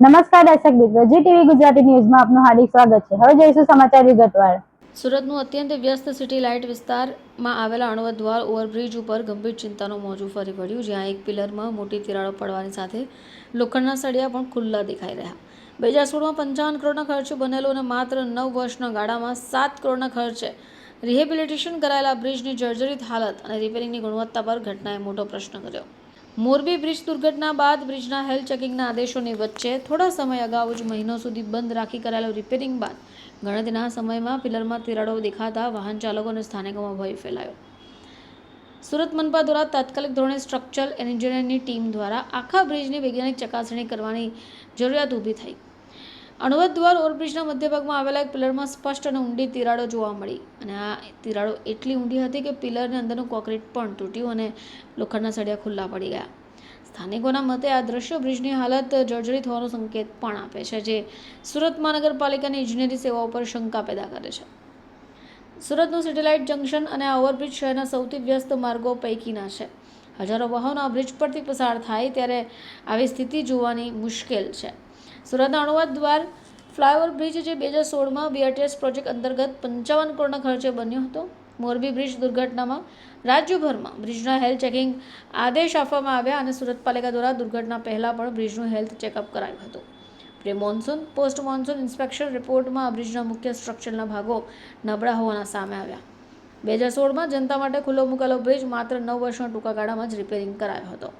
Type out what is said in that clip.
નમસ્કાર દર્શક મિત્રો, જી ટીવી ગુજરાતી ન્યૂઝમાં આપનું હાર્દિક સ્વાગત છે. હવે જોઈશું સમાચાર વિગતવાર. સુરતનું અત્યંત વ્યસ્ત સિટી લાઇટ વિસ્તારમાં આવેલા અણવદ દ્વાર ઓવરબ્રિજ ઉપર ગંભીર ચિંતાનું મોજું ફરી વળ્યું, જ્યાં એક પિલરમાં મોટી તિરાડો પડવાની સાથે લોખંડના સળિયા પણ ખુલ્લા દેખાઈ રહ્યા. બે હજાર સોળમાં પંચાવન કરોડના ખર્ચે બનેલો અને માત્ર નવ વર્ષના ગાળામાં સાત કરોડના ખર્ચે રિહેબિલિટેશન કરાયેલા બ્રિજની જર્જરિત હાલત અને રિપેરિંગની ગુણવત્તા પર ઘટનાએ મોટો પ્રશ્ન કર્યો. મોરબી બ્રિજ દુર્ઘટના બાદ બ્રિજના હેલ્થ ચેકિંગના આદેશોની વચ્ચે થોડા સમય અગાઉ જ મહિનો સુધી બંધ રાખી કરાયેલો રિપેરિંગ બાદ ગણતરીના સમયમાં પિલરમાં તિરાડો દેખાતા વાહન ચાલકો અને સ્થાનિકોમાં ભય ફેલાયો. સુરત મનપા દ્વારા તાત્કાલિક ધોરણે સ્ટ્રક્ચરલ એન્જિનિયરની ટીમ દ્વારા આખા બ્રિજની વૈજ્ઞાનિક ચકાસણી કરવાની જરૂરિયાત ઊભી થઈ. અણવદ દ્વાર ઓવરબ્રિજના મધ્યભાગમાં આવેલા એક પિલરમાં સ્પષ્ટ અને ઊંડી તિરાડો જોવા મળી. અને આ તિરાડો એટલી ઊંડી હતી કે પિલરની અંદરનું કોન્ક્રીટ પણ તૂટ્યું અને લોખંડના સળિયા ખુલ્લા પડી ગયા. સ્થાનિકોના મતે આ દ્રશ્ય બ્રિજની હાલત જર્જરિત હોવાનો સંકેત પણ આપે છે, જે સુરત મહાનગરપાલિકાની ઇજનેરી સેવાઓ પર શંકા પેદા કરે છે. સુરતનું સેટેલાઇટ જંકશન અને આ ઓવરબ્રિજ શહેરના સૌથી વ્યસ્ત માર્ગો પૈકીના છે. હજારો વાહનો આ બ્રિજ પરથી પસાર થાય ત્યારે આવી સ્થિતિ જોવાની મુશ્કેલ છે. સુરતના અણુવાદ દ્વાર ફ્લાયઓવર બ્રિજ જે બે હજાર સોળમાં બીઆરટીએસ પ્રોજેક્ટ અંતર્ગત પંચાવન કરોડના ખર્ચે બન્યો હતો. મોરબી બ્રિજ દુર્ઘટનામાં રાજ્યભરમાં બ્રિજના હેલ્થ ચેકિંગ આદેશ આપવામાં આવ્યા અને સુરત પાલિકા દ્વારા દુર્ઘટના પહેલાં પણ બ્રિજનું હેલ્થ ચેકઅપ કરાયું હતું. Pre monsoon, post monsoon inspection રિપોર્ટમાં બ્રિજના મુખ્ય સ્ટ્રક્ચરના ભાગો નબળા હોવાના સામે આવ્યા. બે હજાર સોળમાં જનતા માટે ખુલ્લો મુકાયેલો બ્રિજ માત્ર નવ વર્ષના ટૂંકા ગાળામાં જ રિપેરિંગ કરાયો હતો.